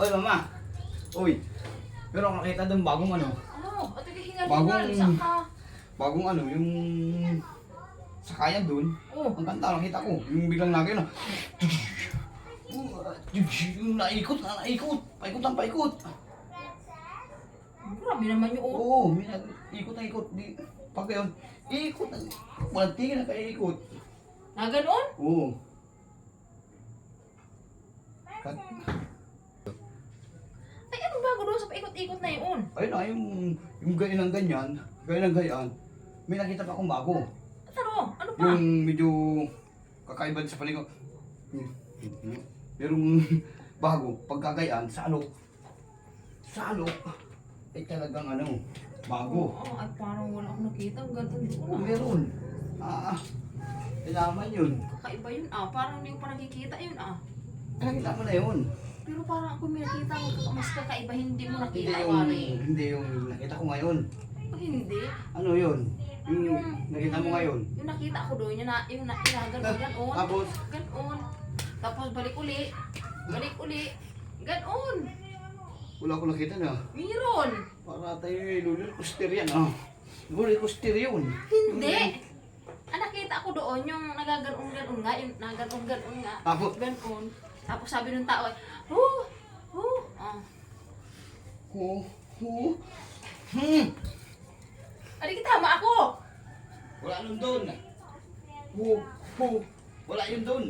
Oy, mama. Uy. Pero nakita doon bagong ano. Ano? At hingal-hingal. Bagong- Saan ka? Bagong ano, yung sakayan doon. Oh. Ang ganda nakita ko. Yung biglang lagi na. Yung naikot, na naikot. Paikot ang paikot. Grabe naman yung oh. Oo, may ikot na ikot. Di, pag yun, ikot na. Walang tingin na kaya ikot. Na ganon? Oo. Kat, Ay, anong bago doon sa paikot-ikot na yun? ayun na, yung, yung ganyan ng ganyan, ganyan ng ganyan, may nakita pa akong bago. At ano? Pa? Yung medyo kakaiba sa palingo. Merong bago, pagkagayaan, sa alok. Sa alok, ay talagang ano, bago. Oo, ay parang wala akong nakita. Ang ganda doon ah. Meron. Ah, kailangan yun. Kakaiba yun ah. Parang hindi ko pa nakikita yun ah. Nakita mo na yun. Pero parang ako may nakita mo mas kakaiba, hindi mo Hindi nakita yung, pare. hindi yung nakita ko ngayon. Oh, hindi. Ano yun? Yung nakita mo ngayon. Yung nakita ko doon, yung, na, yung, na, yung ganon. Tapos, Ganon. Tapos balik uli. Balik uli. Ganon. wala ko nakita na. Meron. Para tayo lulir coaster yan, ah. Lulir coaster yun. Hindi. Ang nakita ko doon, yung nagaganon-ganon nga, yung nagaganon-ganon nga. Tapos, Ganon. Tapos sabi ng tao, oh, oh, ah. hu, hu, hmm. Adi tama ako. Wala nun doon. Hu, hu. Wala yun doon.